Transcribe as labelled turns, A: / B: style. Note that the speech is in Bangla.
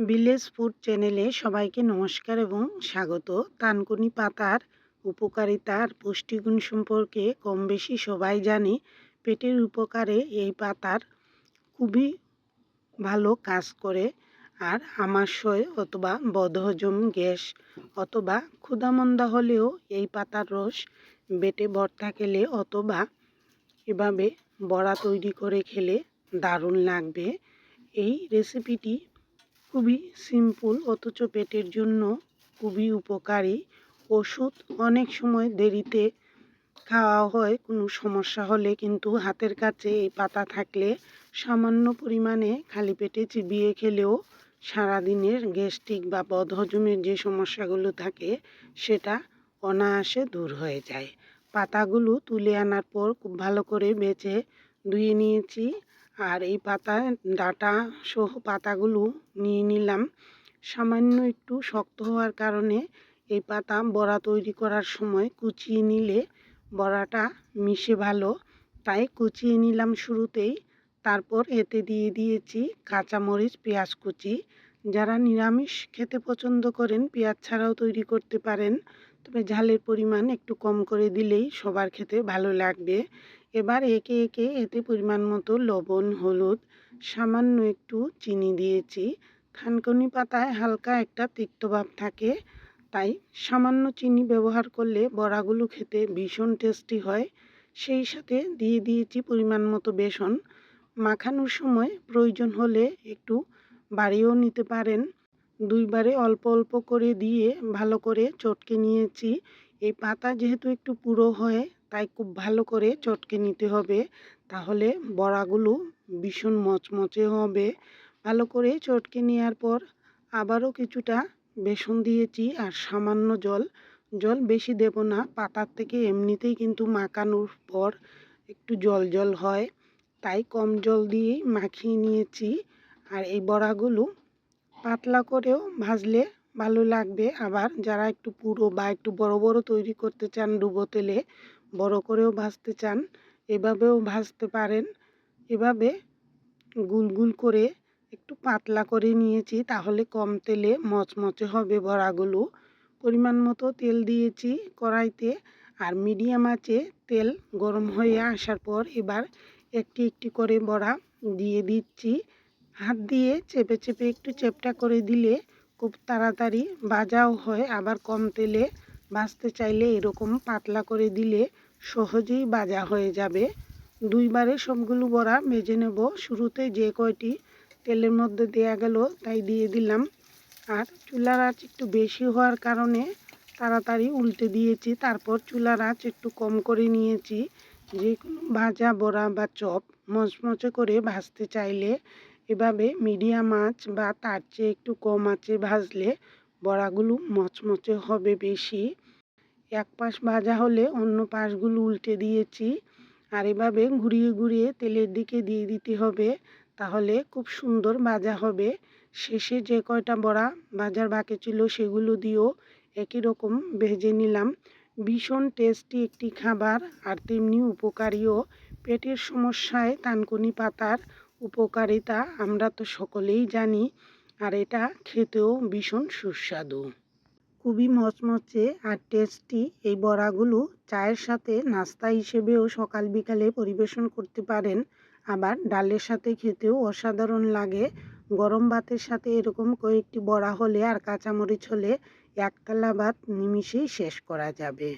A: ভিলেজ ফুড চ্যানেলে সবাইকে নমস্কার এবং স্বাগত। তানকুনি পাতার উপকারিতা আর পুষ্টিগুণ সম্পর্কে কম বেশি সবাই জানে। পেটের উপকারে এই পাতার খুবই ভালো কাজ করে আর আমাশয় অথবা বদহজম গ্যাস অথবা ক্ষুধামন্দা হলেও এই পাতার রস বেটে ভর্তা খেলে অথবা এভাবে বড়া তৈরি করে খেলে দারুণ লাগবে। এই রেসিপিটি খুবই সিম্পল অথচ পেটের জন্য খুবই উপকারী। ওষুধ অনেক সময় দেরিতে খাওয়া হয়, কোনো সমস্যা হলে কিন্তু হাতের কাছে এই পাতা থাকলে সামান্য পরিমাণে খালি পেটে চিবিয়ে খেলেও সারাদিনের গ্যাস্ট্রিক বা বদহজমের যে সমস্যাগুলো থাকে, সেটা অনায়াসে দূর হয়ে যায়। পাতাগুলো তুলে আনার পর খুব ভালো করে বেছে ধুয়ে নিয়েছি। আর এই পাতা, ডাটা সহ পাতাগুলো নিয়ে নিলাম। সামান্য একটু শক্ত হওয়ার কারণে এই পাতা বড়া তৈরি করার সময় কুচিয়ে নিলে বড়াটা মিশে ভালো। তাই কুচিয়ে নিলাম শুরুতেই। তারপর এতে দিয়ে দিয়েছি কাঁচামরিচ, পেঁয়াজ কুচি। যারা নিরামিষ খেতে পছন্দ করেন, পেঁয়াজ ছাড়াও তৈরি করতে পারেন। তবে ঝালের পরিমাণ একটু কম করে দিলেই সবার খেতে ভালো লাগবে। এবার একে একে এতে পরিমাণ মতো লবণ, হলুদ, সামান্য একটু চিনি দিয়েছি। থানকুনি পাতায় হালকা একটা তিক্তভাব থাকে, তাই সামান্য চিনি ব্যবহার করলে বড়াগুলো খেতে ভীষণ টেস্টি হয়। সেই সাথে দিয়ে দিয়েছি পরিমাণ মতো বেসন। মাখানোর সময় প্রয়োজন হলে একটু বাড়িয়েও নিতে পারেন। দুইবারে অল্প অল্প করে দিয়ে ভালো করে চটকে নিয়েছি। এই পাতা যেহেতু একটু পুরো হয় তাই খুব ভালো করে চটকে নিতে হবে। তাহলে বড়াগুলো ভীষণ মচমচে হবে। ভালো করে চটকে নেওয়ার পর আবারও কিছুটা বেসন দিয়েছি আর সামান্য জল। জল বেশি দেব না, পাতার থেকে এমনিতেই কিন্তু মাখানোর পর একটু জল জল হয়। তাই কম জল দিয়েই মাখিয়ে নিয়েছি। আর এই বড়াগুলো পাতলা করেও ভাজলে ভালো লাগবে। আবার যারা একটু পুরো বা একটু বড় বড় তৈরি করতে চান ডুবো তেলে বড় করেও ভাজতে চান, এভাবেও ভাজতে পারেন। এভাবে গুল গুল করে একটু পাতলা করে নিয়েছি, তাহলে কম তেলে মচমচে হবে বড়াগুলো। পরিমাণ মতো তেল দিয়েছি কড়াইতে, আর মিডিয়াম আঁচে তেল গরম হয়ে আসার পর এবার একটি একটি করে বড়া দিয়ে দিচ্ছি। হাত দিয়ে চেপে চেপে একটু চেপটা করে দিলে খুব তাড়াতাড়ি ভাজাও হয়, আবার কম তেলে ভাজতে চাইলে এরকম পাতলা করে দিলে সহজেই ভাজা হয়ে যাবে। দুইবারে সবগুলো বড়া ভেজে নেব। শুরুতে যে কয়টি তেলের মধ্যে দেয়া গেল তাই দিয়ে দিলাম। আর চুলার আঁচ একটু বেশি হওয়ার কারণে তাড়াতাড়ি উল্টে দিয়েছি। তারপর চুলার আঁচ একটু কম করে নিয়েছি। যে কোনো ভাজা বড়া বা চপ মচমচে করে ভাজতে চাইলে এভাবে মিডিয়াম আঁচ বা তার চেয়ে একটু কম আঁচে ভাজলে বড়াগুলো মচমচে হবে বেশি। এক পাশ ভাজা হলে অন্য পাশগুলো উল্টে দিয়েছি। আর এভাবে ঘুরিয়ে ঘুরিয়ে তেলের দিকে দিয়ে দিতে হবে, তাহলে খুব সুন্দর ভাজা হবে। শেষে যে কয়টা বড়া ভাজার বাকি ছিল সেগুলো দিয়েও একই রকম ভেজে নিলাম। ভীষণ টেস্টি একটি খাবার আর তেমনি উপকারীও। পেটের সমস্যায় তানকুনি পাতার উপকারিতা আমরা তো সকলেই জানি, আর এটা খেতেও ভীষণ সুস্বাদু। খুবই মচমচে আর টেস্টি এই বড়াগুলো চায়ের সাথে নাস্তা হিসেবেও সকাল বিকালে পরিবেশন করতে পারেন। আবার ডালের সাথে খেতেও অসাধারণ লাগে। গরম ভাতের সাথে এরকম কয়েকটি বড়া হলে আর কাঁচামরিচ হলে একতলা ভাত নিমিষেই শেষ করা যাবে।